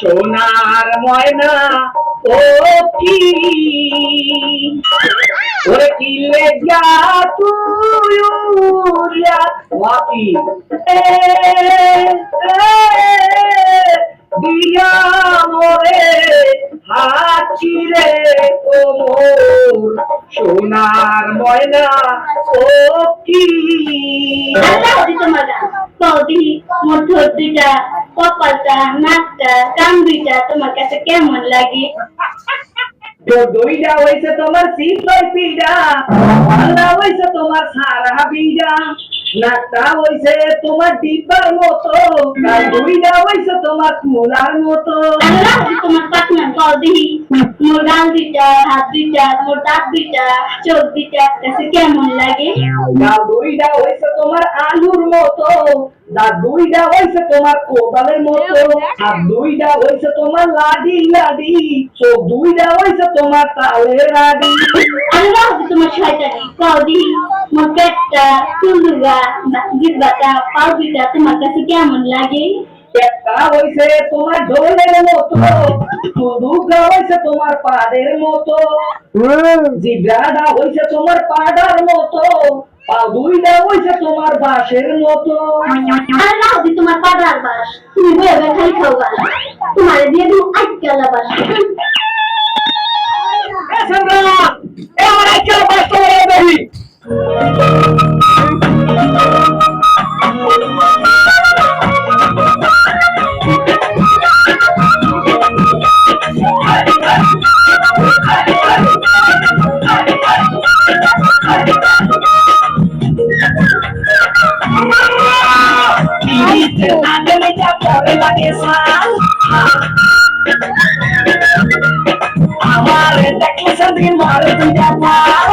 সোনার ময়না, ও কি? ওরে কি লেগা তুই উড়িয়া এ দিয়া মোরে হাঁচি রে ও মোর সোনার ময়না, ও কি? বৌদি মোর দুইটা কপালটা নাকটা দুইটা তোমার কাছে কেমন লাগে? তো দইটা হয়েছে তোমার শীতল পিডা পাল্লা হয়েছে তোমার সারা বিডা নাকটা হয়েছে তোমার ডিব্বার মতো দইটা হয়েছে তোমার কুলার মতো। তোমার বৌদি মোর গাল দুইটা হাত দুইটা মোর দাঁত দুইটা চোখ দুইটা কাছে কেমন লাগে? গাল দইটা হইছে তোমার আলুর মতো দা দুইটা হইছে তোমার কোদালের মতো আর দুইটা হইছে তোমার লাডি লাডি চোখ দুইটা হইছে তোমার তালের রাডি আল্লাহ দি তোমার শয়তানি বৌদি মোর পেটটা জিব্বাটা পাও তোমার কাছে কেমন লাগে? একটা হইছে তোমার ঢোলের মতো। দুর্গা হইছে তোমার পাদের মতো। জিব্রাটা হইছে তোমার পাডার মতো। পা দুইটা হইছে তোমার বাঁশের মতো। আল্লাহ দি তোমার পাড়ার বাস তুমি বয়ে খালি খাও বাস তোমার দিয়ে দিও আজকালা বাস আমার দেখলে সেদিন মারে দুইটা পাও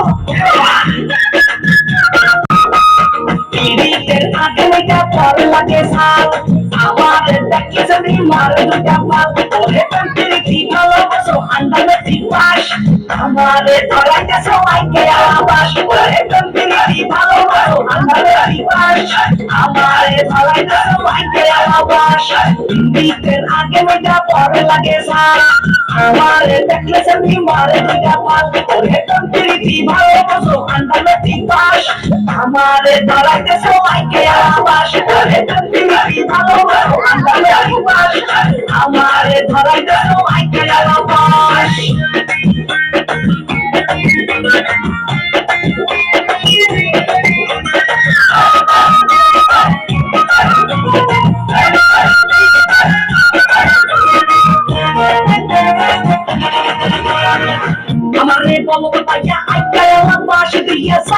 পিড়িতের আগে মেটা পরে লাগে সাল আমার দেখলে সেদিন মারে দুইটা পাও ওরে তন্ত্রি কি ভালোবাসো আন্দাজে তিন মাস আমারে ধরাইতে সবাইকে আবাস ওরে আমারে ধরাইতে সবাইকে আবাস পিড়িতের আগে মেটা পরে লাগে সাল আমারে দেখলে সেদিন মারে দুইটা পাও ওরে তন্ত্রি কি ভালোবাসো আন্দাজে তিন মাস আমারে ধরাইতে সবাইকে আবাস ওরে তন্ত্রি কি ভালোবাসো আন্দাজে তিন মাস আমারে ধরাইতে সবাইকে আবাস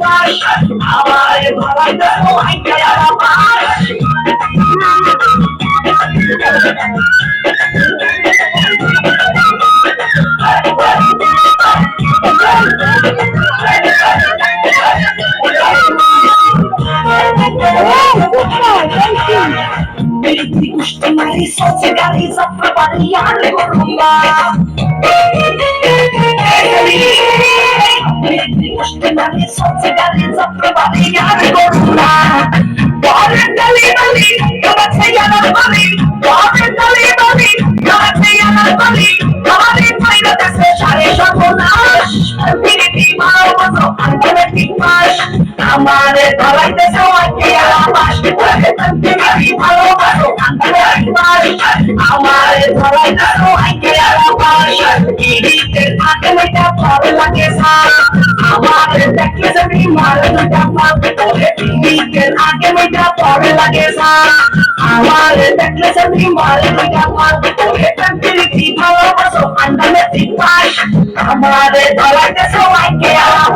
তিমাস আমারে ধরাইতে সবাইকে আবাস Meliti gusti mari soce gari zapravali ale gorumba Meliti gusti mari soce gari zapravali ale gorumba Gare dali dali gabat se yana bali Gare dali dali gabat se yana bali Gare paira dese share shakonash Meliti ভালোবাসো আন্তরে ঠিক মাস আমারে ধরাইতে সবাইকে আবাস তুমি ভালোবাসো আন্তরে ঠিক মাস আমারে ধরাইতে সবাইকে আবাস থাকে মেটা ভালো লাগে সার আমারে দেখলে তুমি মারে দুটা পাবে তোরে গিরিতে আগে মেটা পরে লাগে সার আমারে দেখলে তুমি মারে দুটা পাবে তোরে তুমি ভালোবাসো আন্তরে ঠিক মাস আমারে ধরাইতে সবাইকে আবাস তোরে